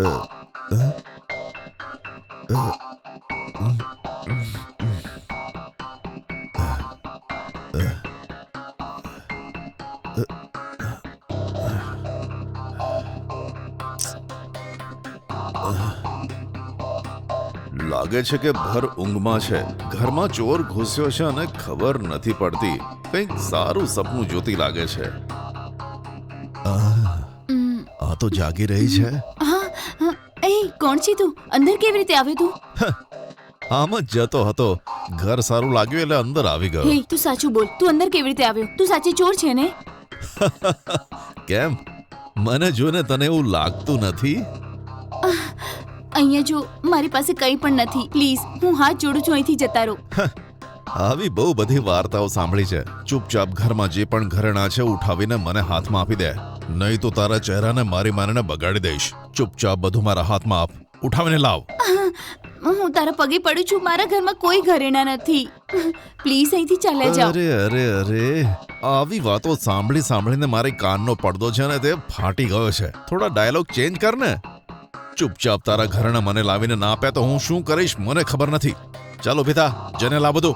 응. લાગે છે કે ભર ઊંઘમાં છે. ઘરમાં ચોર ઘૂસ્યો છે અને ખબર નથી પડતી. કંઈક સારું સપનું જોતી લાગે છે. આ તો જાગી રહી છે. એ કોણ છે તું? અંદર કેવી રીતે આવ્યો તું? આમ જ જતો હતો. ઘર સારું લાગ્યું એટલે અંદર આવી ગયો. હે તું સાચું બોલ. તું અંદર કેવી રીતે આવ્યો? તું સાચી ચોર છે ને? કેમ? મને જોને તને એવું લાગતું નથી? અહીંયા જો મારી પાસે કંઈ પણ નથી પ્લીઝ હું હાથ જોડું છું અહીંથી જતા રહો. આવી બહુ બધી વાર્તાઓ સાંભળી છે. ચૂપચાપ ઘરમાં જે પણ ઘરેણા છે ઉઠાવીને મને હાથમાં આપી દે. નહીં તો તારા ચહેરાને મારી મારીને બગાડી દઈશ. ચૂપચાપ બધું મારા હાથમાં આપ. ઉઠાવીને લાવ. હું તારા પગે પડું છું મારા ઘરમાં કોઈ ઘરેણા નથી. પ્લીઝ અહીંથી ચાલ્યા જાઓ. અરે અરે અરે આવી વાતો સાંભળી સાંભળીને મારી કાનનો પડદો છે ને તે ફાટી ગયો છે. થોડા ડાયલોગ ચેન્જ કર ને. ચૂપચાપ તારા ઘરના મને લાવીને ના આપ્યા તો હું શું કરીશ? મને ખબર નથી. ચાલો પિતા જને લાવો દો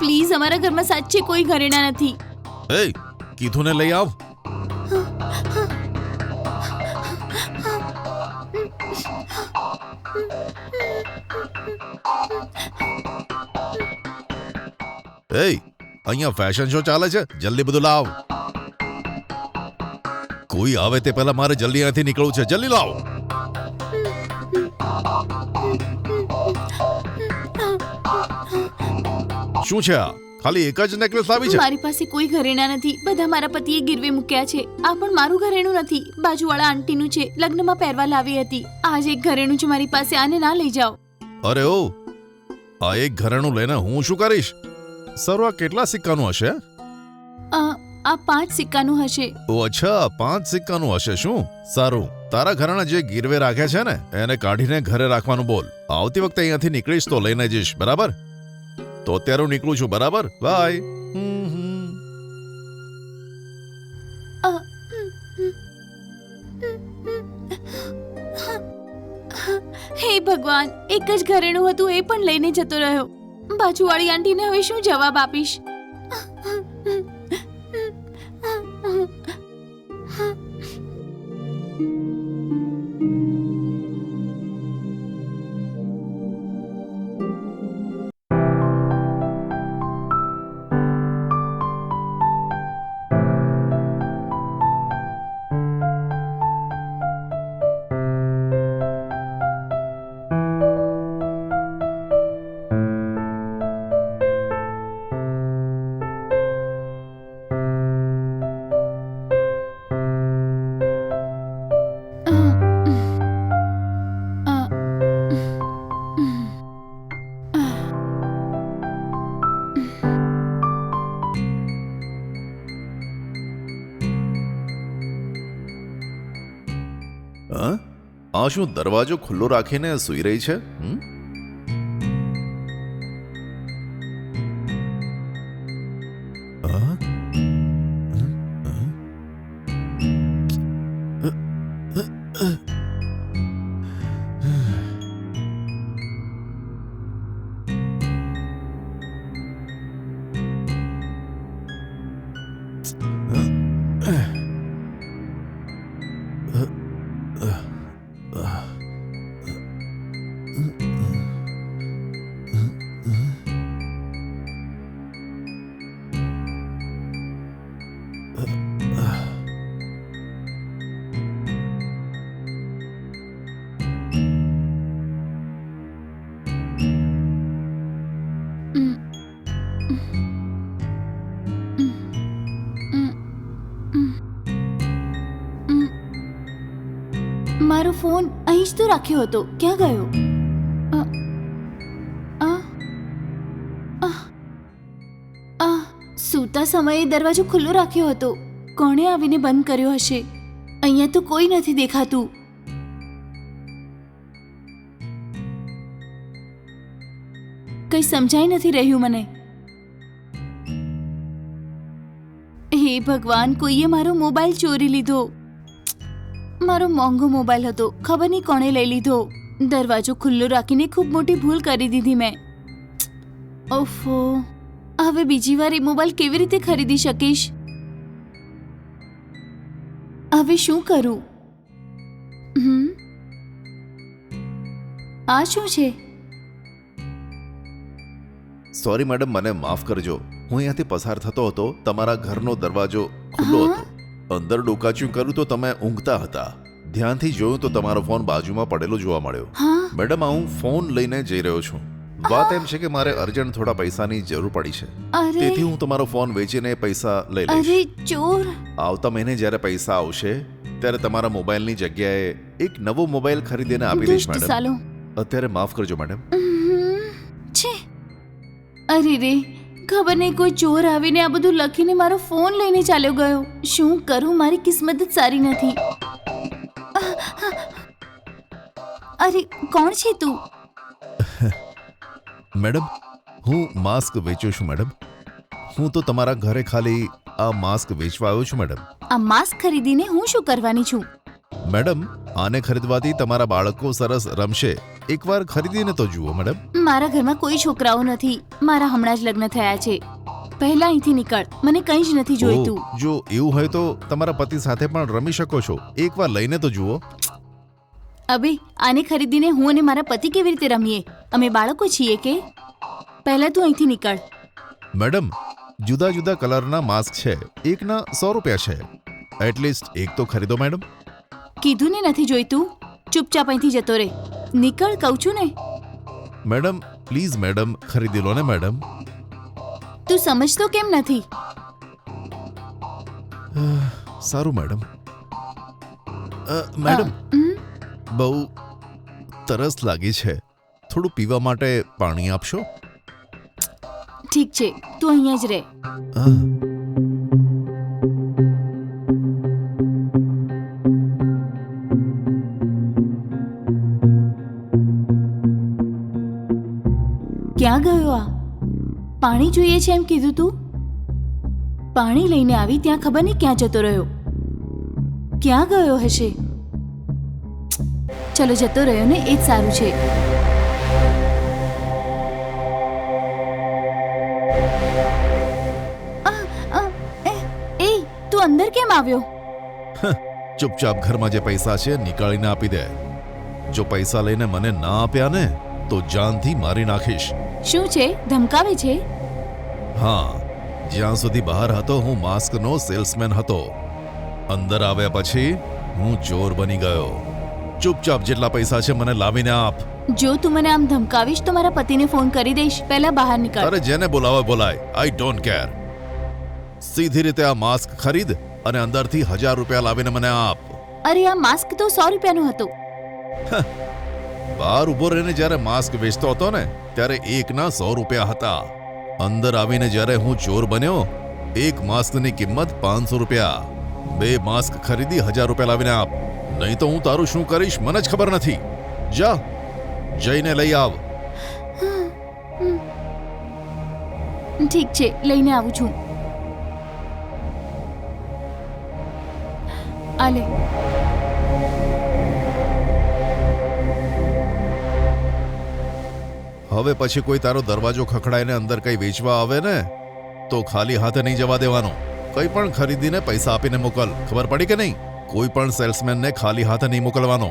પ્લીઝ અમારા ઘરમાં સાચે કોઈ ઘરેણા નથી. એ કીધું ને લઈ આવ. એ અહીંયા ફેશન શો ચાલે છે? જલ્દી બધું લાવ. કોઈ આવે તે પહેલા મારે જલ્દી અહીંથી નીકળવું છે. જલ્દી લાવો. શું છે આ? ખાલી એક જ નેકલેસ લાવી છે? મારી પાસે કોઈ ઘરેણા નથી. બધા મારા પતિએ ગીરવે મૂક્યા છે. આ પણ મારું ઘરેણું નથી. બાજુવાળા આંટીનું છે. લગ્નમાં પહેરવા લાવી હતી. આજ એક ઘરેણું છે મારી પાસે. આને ના લઈ જાઓ. અરે ઓ આ એક ઘરેણું લઈને હું શું કરીશ? સર આ કેટલા સિક્કાનું હશે? આ પાંચ સિક્કાનું હશે. ઓ અચ્છા પાંચ સિક્કાનું હશે. શું? સારું. તારા ઘરના જે ગીરવે રાખ્યા છે ને એને કાઢીને ઘરે રાખવાનું બોલ. આવતી વખતે અહીંયાથી નીકળીશ તો લઈને જઈશ બરાબર? તો અત્યારે હું નીકળું છું બરાબર? બાય. હે ભગવાન એક જ ઘરેણું હતું એ પણ લઈને જતો રહ્યો. બાજુવાળી આંટીને હવે શું જવાબ આપીશ? આ શું દરવાજો ખુલ્લો રાખીને સૂઈ રહી છે? મારો ફોન અહીં જ તો રાખ્યો હતો. ક્યાં ગયો? સૂતા સમયે દરવાજો ખુલ્લો રાખ્યો હતો. કોણે આવીને બંધ કર્યો હશે? અહીંયા તો કોઈ નથી દેખાતું. કંઈ સમજાઈ નથી રહ્યું મને. હે ભગવાન, કોઈએ મારો મોબાઈલ ચોરી લીધો? મારો મોંઘો મોબાઈલ હતો. ખબર નહીં કોણે લઈ લીધો. દરવાજો ખુલ્લો રાખીને ખૂબ મોટી ભૂલ કરી દીધી મેં. ઓફો. હવે બીજી વાર એ મોબાઈલ કેવી રીતે ખરીદી શકીશ? હવે શું કરું? હમ? આ શું છે? સોરી મેડમ મને માફ કરજો. હું અહીંયાથી પસાર થતો હતો. તમારા ઘરનો દરવાજો ખુલ્લો હતો. અંદર ડોકાચ્યું કર્યું તો તમે ઊંઘતા હતા. ધ્યાનથી જોયું તો તમારો ફોન બાજુમાં પડેલો જોવા મળ્યો. મેડમ હું ફોન લઈને જઈ રહ્યો છું. વાત એમ છે કે મારે અર્જન્ટ થોડા પૈસાની જરૂર પડી છે. તેથી હું તમારો ફોન વેચીને પૈસા લઈ લઈશ. અરે ચોર! આવતા મહિને જ્યારે પૈસા આવશે ત્યારે તમારા મોબાઈલની જગ્યાએ એક નવો મોબાઈલ ખરીદીને આપી દઈશ મેડમ. અત્યારે માફ કરજો મેડમ. છે. અરે રે ખબર નહીં કોઈ ચોર આવીને આ બધું લખીને મારો ફોન લઈને ચાલ્યો ગયો. શું કરું મારી કિસ્મત જ સારી નથી. અરે કોણ છે તું? મેડમ હું માસ્ક વેચું છું મેડમ. હું તો તમારા ઘરે ખાલી આ માસ્ક વેચવા આવ્યો છું મેડમ. આ માસ્ક ખરીદીને હું શું કરવાની છું? મેડમ આને ખરીદવાથી તમારા બાળકો સરસ રમશે. એકવાર ખરીદીને તો જુઓ મેડમ. મારા ઘરમાં કોઈ છોકરાઓ નથી. મારા હમણાં જ લગ્ન થયા છે. પહેલા અહીંથી નીકળ. મને કંઈ જ નથી જોઈતું. જો એવું હોય તો તમારા પતિ સાથે પણ રમી શકો છો. એકવાર લઈને તો જુઓ. અબે આને ખરીદીને હું અને મારા પતિ કેવી રીતે રમીએ? અમે બાળકો છીએ કે? પહેલા તું અહીંથી નીકળ. મેડમ જુદા જુદા કલરના માસ્ક છે. એકના સો રૂપિયા છે. એટલીસ્ટ એક તો ખરીદો મેડમ. કીધું ને નથી જોઈતું? ચૂપચાપ અહીંથી જતો રે નીકળ કહું છું ને. મેડમ પ્લીઝ મેડમ ખરીદી લો ને મેડમ. તું સમજતો કેમ નથી? સારું મેડમ. મેડમ? બહુ તરસ લાગી છે. થોડું પીવા માટે પાણી આપશો? ઠીક છે તું અહીંયા જ રહે. પાણી જોઈએ છે એમ કીધું તું? પાણી લઈને આવી ત્યાં ખબર નહીં ક્યાં જતો રહ્યો. ક્યાં ગયો હશે? ચલો જતો રહ્યો ને એ જ સારું છે. એ તું અંદર કેમ આવ્યો? ચૂપચાપ ઘરમાં જે પૈસા છે નીકાળીને આપી દે. જો પૈસા લઈને મને ના આપ્યા ને તો જાનથી મારી નાખીશ. શું છે? ધમકાવે છે? હા જ્યાં સુધી બહાર હતો હું માસ્કનો સેલ્સમેન હતો. અંદર આવ્યા પછી હું ચોર બની ગયો. ચૂપચાપ જેટલા પૈસા છે મને લાવીને આપ. જો તું મને આમ ધમકાવીશ તો મારા પતિને ફોન કરી દઈશ. પહેલા બહાર નીકળ. અરે જેને બોલાવે બોલાય. આઈ ડોન્ટ કેર સીધી રીતે આ માસ્ક ખરીદ અને અંદરથી હજાર રૂપિયા લાવીને મને આપ. અરે આ માસ્ક તો સો રૂપિયાનો હતો. બહાર ઊભો રહીને જ્યારે માસ્ક વેચતો હતો ને ત્યારે એકના સો રૂપિયા હતા. અંદર આવીને જ્યારે હું ચોર બન્યો, એક માસ્કની કિંમત પાંચસો રૂપિયા. બે માસ્ક ખરીદી હજાર રૂપિયા લાવીને આપ. નહીં તો હું તારું શું કરીશ મને જ ખબર નથી. જા, જઈને લઈ આવ. ઠીક છે, લઈને આવું છું. આલે. હવે પછી કોઈ તારો દરવાજો ખખડાઈને અંદર કંઈ વેચવા આવે ને, તો ખાલી હાથે નહીં જવા દેવાનો. કંઈ પણ ખરીદીને પૈસા આપીને મોકલ. ખબર પડી કે નહીં? કોઈ પણ સેલ્સમેનને ખાલી હાથે નહીં મોકલવાનો.